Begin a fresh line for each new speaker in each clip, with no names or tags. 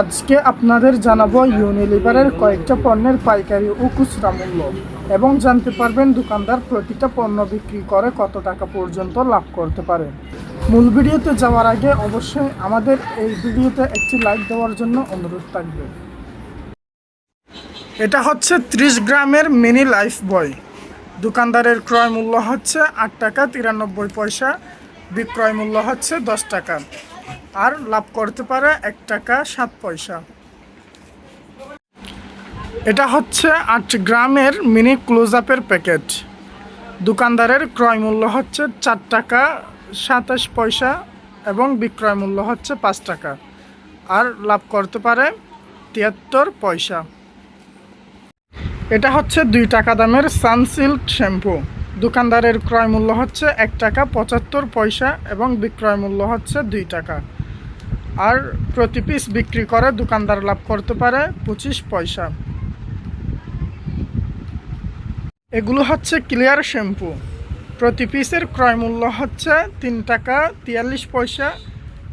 আজকে আপনাদের জানাব ইউনিলিভারের কয়েকটা পণ্যের পাইকারি ও খুচরা মূল্য এবং জানতে পারবেন দোকানদার প্রতিটা পণ্য বিক্রি করে কত টাকা পর্যন্ত লাভ করতে পারে। মূল ভিডিওতে যাওয়ার আগে অবশ্যই আমাদের এই ভিডিওতে একটি লাইক দেওয়ার জন্য অনুরোধ থাকবে। এটা হচ্ছে ত্রিশ গ্রামের মিনি লাইফ বয়। দোকানদারের ক্রয় মূল্য হচ্ছে আট টাকা তিরানব্বই পয়সা, বিক্রয় মূল্য হচ্ছে দশ টাকা। আর লাভ করতে পারে এক টাকা সাত পয়সা। এটা হচ্ছে আট গ্রামের মিনি ক্লোজ আপের প্যাকেট। দোকানদারের ক্রয় মূল্য হচ্ছে চার টাকা সাতাশ পয়সা এবং বিক্রয় মূল্য হচ্ছে পাঁচ টাকা। আর লাভ করতে পারে তিয়াত্তর পয়সা। এটা হচ্ছে দুই টাকা দামের সানসিল্ক শ্যাম্পু। দোকানদারের ক্রয় মূল্য হচ্ছে এক টাকা পঁচাত্তর পয়সা এবং বিক্রয় মূল্য হচ্ছে দুই টাকা। আর প্রতি পিস বিক্রি করে দোকানদার লাভ করতে পারে পঁচিশ পয়সা। এগুলো হচ্ছে ক্লিয়ার শ্যাম্পু প্রতি পিসের ক্রয় মূল্য হচ্ছে তিন টাকা তিয়াল্লিশ পয়সা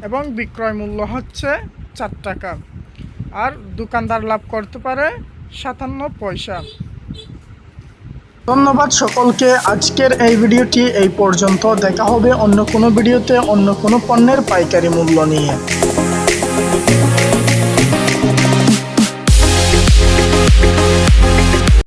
এবং বিক্রয় মূল্য হচ্ছে চার টাকা। আর দোকানদার লাভ করতে পারে সাতান্ন পয়সা। ধন্যবাদ সকলকে। আজকের এই ভিডিওটি এই পর্যন্ত। দেখা হবে অন্য কোনো ভিডিওতে অন্য কোনো পণ্যের পাইকারি মূল্য নিয়ে। Thank you.